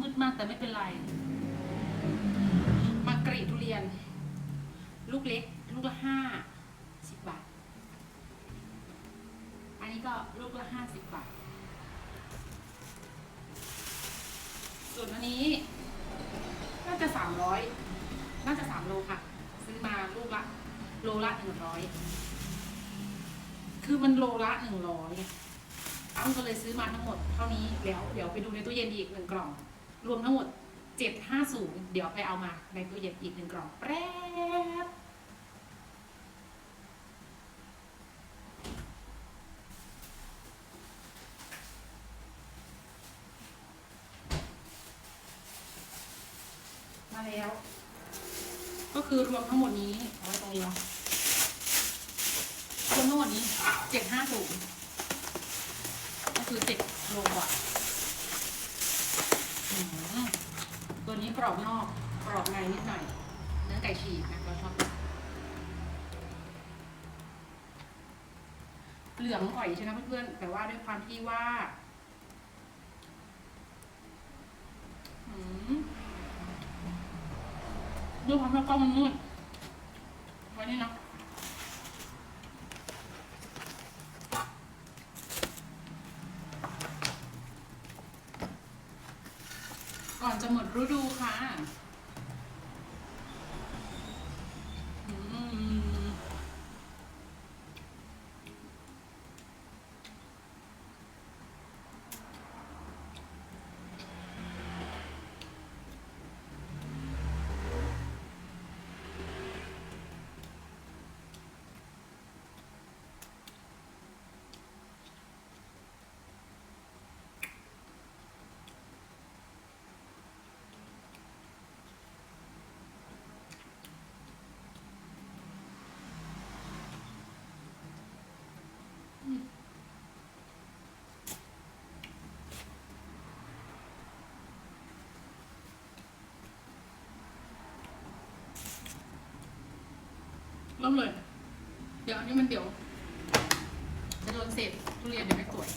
มืดมากแต่ไม่เป็นไร มากรีดทุเรียน ลูกเล็ก ลูกละห้าสิบบาท อันนี้ก็ลูกละห้าสิบบาท ส่วนอันนี้ น่าจะสามร้อยน่าจะสามโลค่ะ ซื้อมาลูกละ โลละหนึ่งร้อยคือมันโลละหนึ่งร้อยอ้ำก็เลยซื้อมาทั้งหมดเท่านี้แล้ว เดี๋ยวไปดูในตู้เย็นอีกหนึ่งกล่อง รวมทั้งหมดเจ็ดห้าศูนย์เดี๋ยวไปเอามาในตู้เย็นอีกหนึ่งกล่องแป๊บมาแล้ว ก็คือรวมทั้งหมดนี้เอาไว้ตรงนี้เนาะรวมทั้งหมดนี้เจ็ดห้าศูนย์ก็คือเจ็ดโลกว่าอืมตัวนี้ กรอบนอกกรอบในนิดหน่อย เนื้อไก่ฉีกนะเราชอบเหลืองก่อยใช่ไหมเพื่อนๆแต่ว่าด้วยความที่ว่าด้วยความที่กล้องมันมืดไว้นี่นะก่อนจะหมดฤดูค่ะอืม เริ่มเลย เดี๋ยวอันนี้มันเดี๋ยวจะโดนเศษทุเรียนเดี๋ยวไม่สวย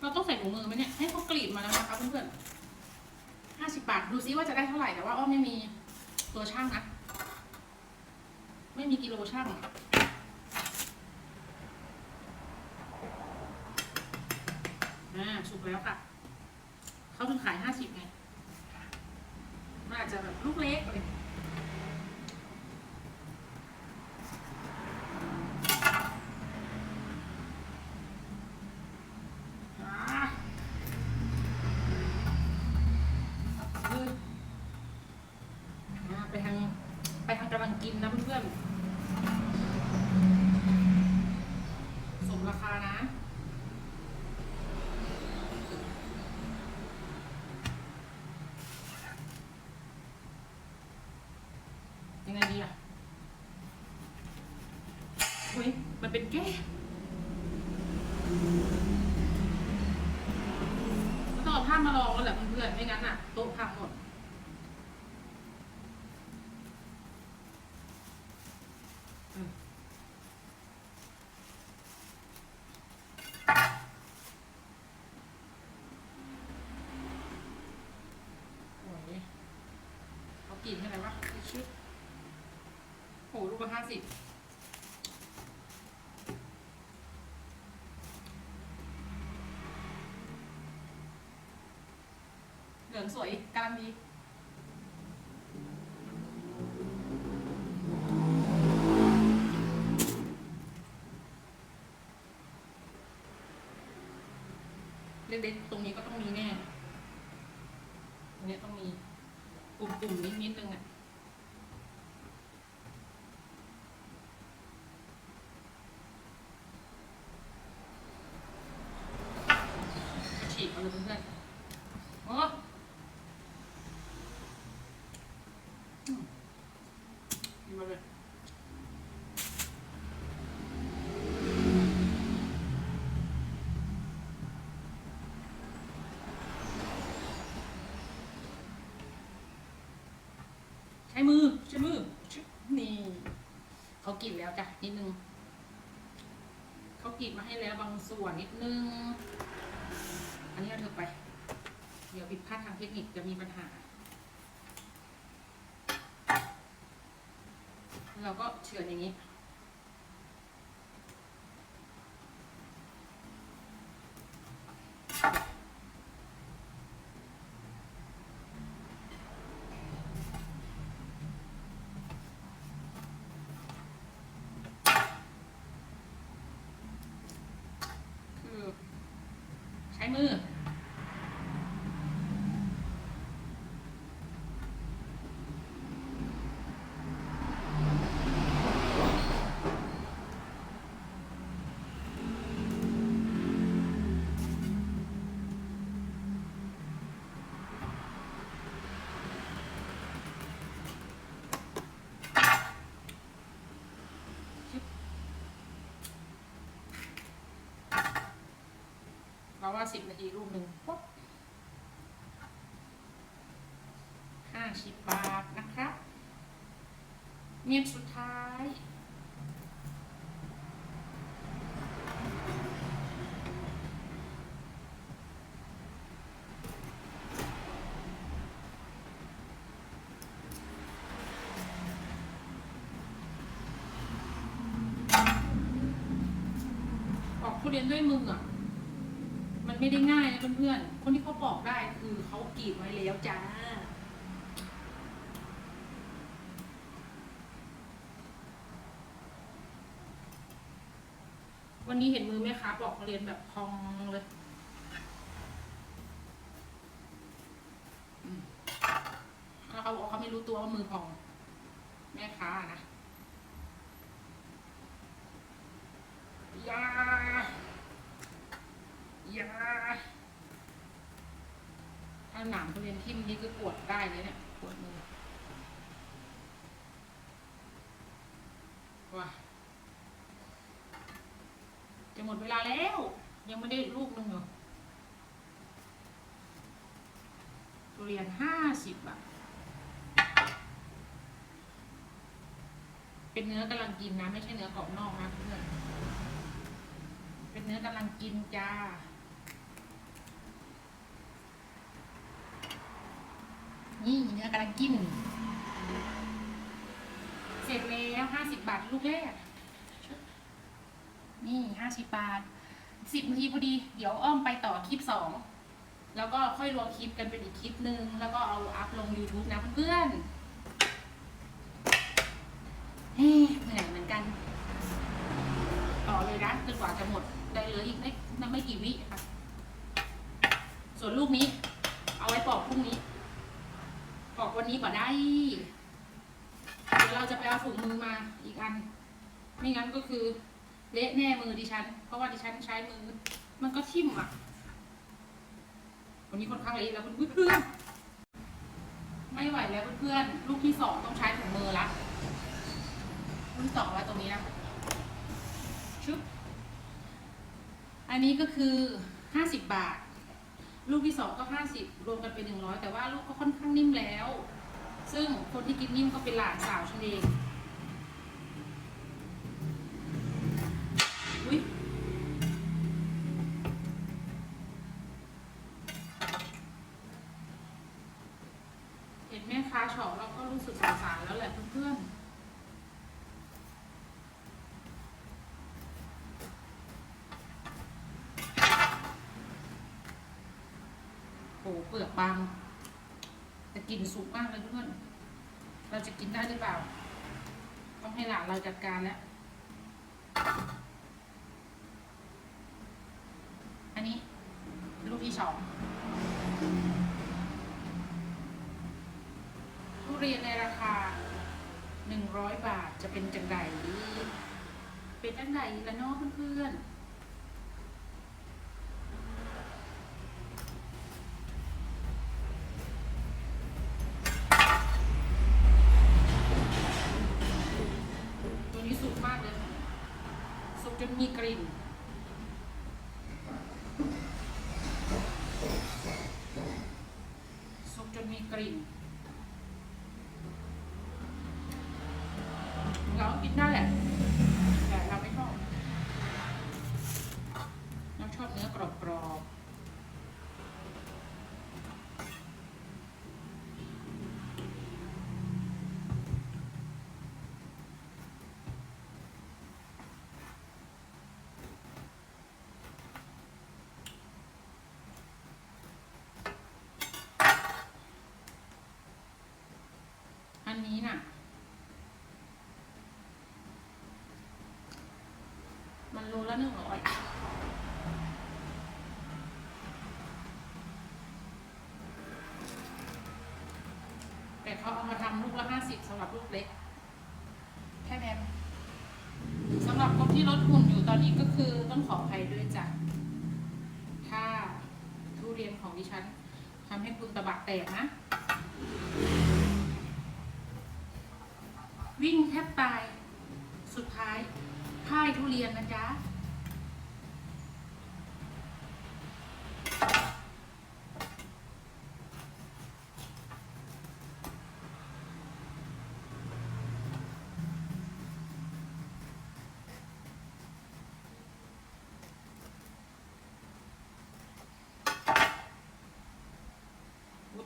เราต้องใส่ถุงมือไหมเนี่ย ให้เขากรีดมาแล้วนะคะเพื่อนๆห้าสิบบาท ดูซิว่าจะได้เท่าไหร่ แต่ว่าอ้อมไม่มีตัวช่างนะ ไม่มีกิโลช่างอ่าสุกแล้วค่ะ เขาถึงขายห้าสิบไงมันอาจจะแบบลูกเล็กเลย อ่าคืออ่าไปทางไปทางกำลังกินนะเพื่อนๆ สมราคานะ ยังไงดีอะอุ้ยมันเป็นแก้ก็ต้องเอาผ้ามาลองแล้วแหละเพื่อนๆไม่งั้นอะโต๊ะพังหมดอืมโอ้ยเอากรีดให้อะไรวะชึบ ดห้าสิบเหลืองสวยกำลังดีเล็กๆตรงนี้ก็ต้องมีแน่ตรงนี้ต้องมีปุ่มๆนิดนิดๆนึงอะ ฉีกเอาเลยเพื่อนๆโอ้อืมดี มาเลยใช้มือ ใช้มือ นี่ เขากรีดแล้วจ้ะนิดนึง เขากรีดมาให้แล้วบางส่วนนิดนึง อันนี้เอาเธอไปาดทางเทคนิคจะมีปัญหา เราก็เฉือนอย่างนี้ คือใช้มือ เพราะ ว่าสิบนาทีรูปหนึ่งปุ๊บห้าสิบบาทนะครับเมียนสุดท้ายปอกทุเรียนด้วยมืออะ มันไม่ได้ง่ายนะเพื่อนๆ คนที่เขาปอกได้คือเขากรีดไว้แล้วจ้า วันนี้เห็นมือแม่ค้าปอกเรียนแบบพองเลยแล้วเขาบอกเขาไม่รู้ตัวว่ามือพอง แม่ค้านะยา ยาถ้าหนามทุเรียนทิ่มนี่ก็ปวดได้เลยเนี่ยปวดมือว้าจะหมดเวลาแล้ว ยังไม่ได้ลูกหนึงเหรอทุเรียนห้าสิบบาทเป็นเนื้อกำลังกินนะ ไม่ใช่เนื้อกรอบนอกนะเพื่อน เป็นเนื้อกำลังกินจ้า นี่เนื้อกำลังกิน เสร็จแล้วห้าสิบบาทลูกแรก นี่ห้าสิบบาทสิบนาทีพอดี เดี๋ยวอ้อมไปต่อคลิปสองแล้วก็ค่อยรวมคลิปกันเป็นอีกคลิปหนึ่งแล้วก็เอาอัพลง YouTube นะเพื่อนๆเฮ้เหนื่อยเหมือนกัน ต่อเลยนะจนกว่าจะหมดได้เหลืออีกไม่ไม่กี่วิค่ะ ส่วนลูกนี้ เอาไว้ปอกพรุ่งนี้ ปอกวันนี้ก็ได้ เดี๋ยวเราจะไปเอาถุงมือมาอีกอัน ไม่งั้นก็คือ เละแน่มือดิฉัน เพราะว่าดิฉันใช้มือ มันก็ทิ่มอะ วันนี้ค่อนข้างเละแล้วเพื่อนๆไม่ไหวแล้วเพื่อนๆลูกที่สองต้องใช้ถุงมือละลูกที่สองไว้ตรงนี้นะชุบอันนี้ก็คือห้าสิบบาท ลูกที่สองก็ห้าสิบรวมกันเป็นหนึ่งร้อยแต่ว่าลูกก็ค่อนข้างนิ่มแล้ว ซึ่งคนที่กินนิ่มก็เป็นหลานสาวฉันเองอุ้ยเห็นแม่ค้าเฉาะเราก็รู้สึกสงสารแล้วแหละเพื่อนๆ โหเปลือกบาง แต่กลิ่น สุกมากเลยเพื่อนเราจะกินได้หรือเปล่า ต้องให้หลานเราจัดการแล้ว อันนี้ลูกที่สองทุเรียนในราคาหนึ่งร้อยบาทจะเป็นจังไดเป็นจังไดละเนาะเพื่อนๆ สุก อันนี้น่ะ มันโลละหนึ่งร้อยแต่เขาเอามาทำลูกละห้าสิบสำหรับลูกเล็กแค่แมมสำหรับคนที่ลดหุ่นอยู่ตอนนี้ก็คือต้องขออภัยด้วยจ้ะ ถ้าทุเรียนของดิฉันทำให้คุณตะบักแตกนะ วิ่งแทบตาย สุดท้ายพ่ายทุเรียนนะจ๊ะ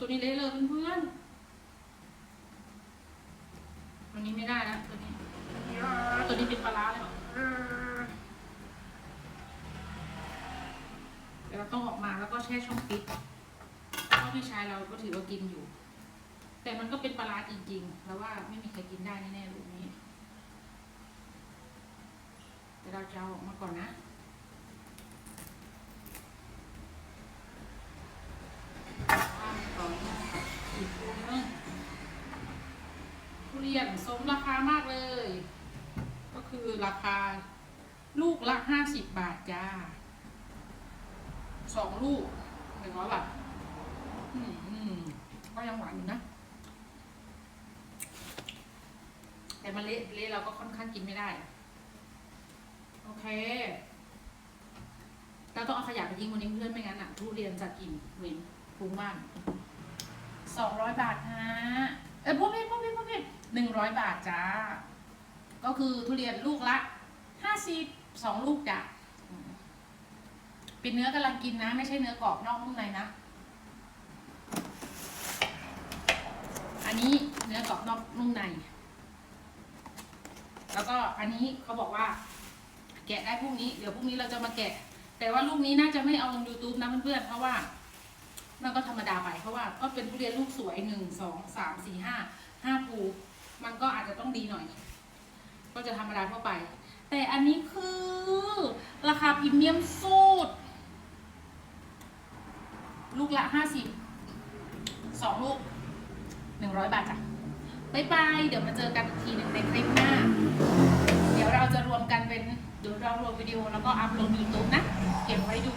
ตัวนี้เละเลยเพื่อนๆตัวนี้ไม่ได้แล้วตัวนี้ ตัวนี้เป็นปลาร้าเลยเหรอเดี๋ยวเราต้องออกมาแล้วก็แช่ช่องฟิตเพราะพี่ชายเราก็ถือว่ากินอยู่ แต่มันก็เป็นปลาร้าจริงๆ แล้วว่าไม่มีใครกินได้แน่ๆลูกนี้เดี๋ยวเราจะเอาออกมาก่อนนะต่อนะคะอีกลูกนึงทุเรียนสมราคามากเลย ก็คือราคาลูกละห้าสิบบาทจ้าสองลูก นึ่งร้อยบาทอืมอืมก็ยังหวานอยู่นะ แต่มันเละเละเราก็ค่อนข้างกินไม่ได้ โอเคเราต้องเอาขยะไปทิ้งวันนี้เพื่อนไม่งั้นอะทุเรียนจะกินเว้นฟุ้งบ้านสองร้อยบาทฮะเอ้ยพวกเพชรพวกเพชรพวกเพชรหนึ่งร้อยบาทจ้า ก็คือทุเรียนลูกละห้าสิบสองลูกจ้ะ เป็นเนื้อกำลังกินนะ ไม่ใช่เนื้อกรอบนอกนุ่มในนะ อันนี้เนื้อกรอบนอกนุ่มใน แล้วก็อันนี้เขาบอกว่า แกะได้พรุ่งนี้ เดี๋ยวพรุ่งนี้เราจะมาแกะ แต่ว่าลูกนี้น่าจะไม่เอาลง YouTube นะเพื่อนๆเพราะว่ามันก็ธรรมดาไปเพราะว่าก็เป็นทุเรียนลูกสวยหนึ่งสองสามสี่ห้าห้าภูมันก็อาจจะต้องดีหน่อย ก็จะธรรมดาทั่วไป แต่อันนี้คือราคาพรีเมียมสุด ลู กละห้าสิบสองลูกหนึ่งร้อยบาทจ้ะบายบาย เดี๋ยวมาเจอกันอีกทีหนึ่งในคลิปหน้า เดี๋ยวเราจะรวมกันเป็นเดี๋ยวเรารวมวิดีโอแล้วก็อัพลงยูทูบนะ เก็บไว้ดู